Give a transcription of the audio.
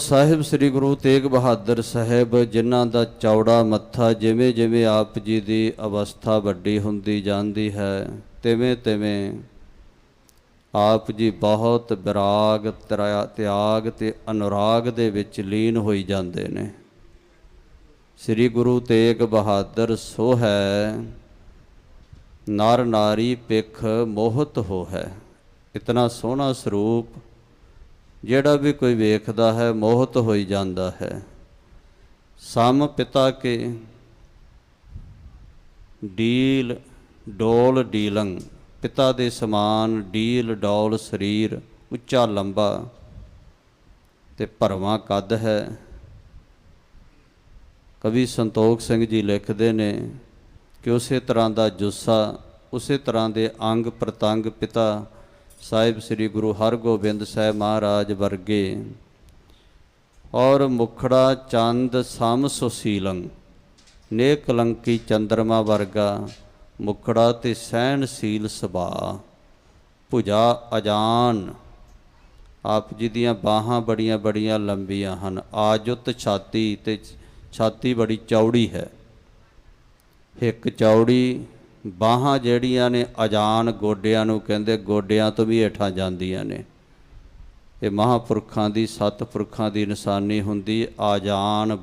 ਸਾਹਿਬ ਸ੍ਰੀ ਗੁਰੂ ਤੇਗ ਬਹਾਦਰ ਸਾਹਿਬ, ਜਿਨ੍ਹਾਂ ਦਾ ਚੌੜਾ ਮੱਥਾ ਜਿਵੇਂ ਜਿਵੇਂ ਆਪ ਜੀ ਦੀ ਅਵਸਥਾ ਵੱਡੀ ਹੁੰਦੀ ਜਾਂਦੀ ਹੈ, ਤਿਵੇਂ ਤਿਵੇਂ ਆਪ ਜੀ ਬਹੁਤ ਵਿਰਾਗ ਤਰਾ- ਤਿਆਗ ਤੇ ਅਨੁਰਾਗ ਦੇ ਵਿੱਚ ਲੀਨ ਹੋਈ ਜਾਂਦੇ ਨੇ। ਸ੍ਰੀ ਗੁਰੂ ਤੇਗ ਬਹਾਦਰ ਸੋ ਹੈ ਨਰ ਨਾਰੀ ਪਿਖ ਮੋਹਤ ਹੋ ਹੈ ਇਤਨਾ ਸੋਹਣਾ ਸਰੂਪ ਜਿਹੜਾ ਵੀ ਕੋਈ ਵੇਖਦਾ ਹੈ, ਮੋਹਤ ਹੋਈ ਜਾਂਦਾ ਹੈ। ਸਮ ਪਿਤਾ ਕੇ ਡੀਲ ਡੋਲ ਡੀਲੰ, ਪਿਤਾ ਦੇ ਸਮਾਨ ਡੀਲ ਡੋਲ ਸਰੀਰ, ਉੱਚਾ ਲੰਬਾ ਤੇ ਭਰਵਾਂ ਕੱਦ ਹੈ। ਕਵੀ ਸੰਤੋਖ ਸਿੰਘ ਜੀ ਲਿਖਦੇ ਨੇ ਕਿ ਉਸੇ ਤਰ੍ਹਾਂ ਦਾ ਜੁੱਸਾ, ਉਸੇ ਤਰ੍ਹਾਂ ਦੇ ਅੰਗ ਪ੍ਰਤੰਗ ਪਿਤਾ ਸਾਹਿਬ ਸ੍ਰੀ ਗੁਰੂ ਹਰਗੋਬਿੰਦ ਸਾਹਿਬ ਮਹਾਰਾਜ ਵਰਗੇ ਔਰ ਮੁਖੜਾ ਚੰਦ ਸਮ ਸੁਸੀਲੰ ਨੇ ਕਲੰਕੀ ਚੰਦਰਮਾ ਵਰਗਾ, ਮੁਖੜਾ ਤੇ ਸਹਿਣਸ਼ੀਲ ਸੁਭਾ, ਭੁਜਾ ਅਜਾਨ। ਆਪ ਜੀ ਦੀਆਂ ਬਾਹਾਂ ਬੜੀਆਂ ਬੜੀਆਂ ਲੰਬੀਆਂ ਹਨ। ਆਜੁੱਤ ਛਾਤੀ ਤੇ ਛਾਤੀ ਬੜੀ ਚੌੜੀ ਹੈ। ਇੱਕ ਚੌੜੀ ਬਾਹਾਂ ਜਿਹੜੀਆਂ ਨੇ ਅਜਾਨ ਗੋਡਿਆਂ ਨੂੰ ਕਹਿੰਦੇ, ਗੋਡਿਆਂ ਤੋਂ ਵੀ ਹੇਠਾਂ ਜਾਂਦੀਆਂ ਨੇ। ਇਹ ਮਹਾਪੁਰਖਾਂ ਦੀ ਸੱਤ ਪੁਰਖਾਂ ਦੀ ਨਿਸ਼ਾਨੀ ਹੁੰਦੀ, ਆਜਾਨ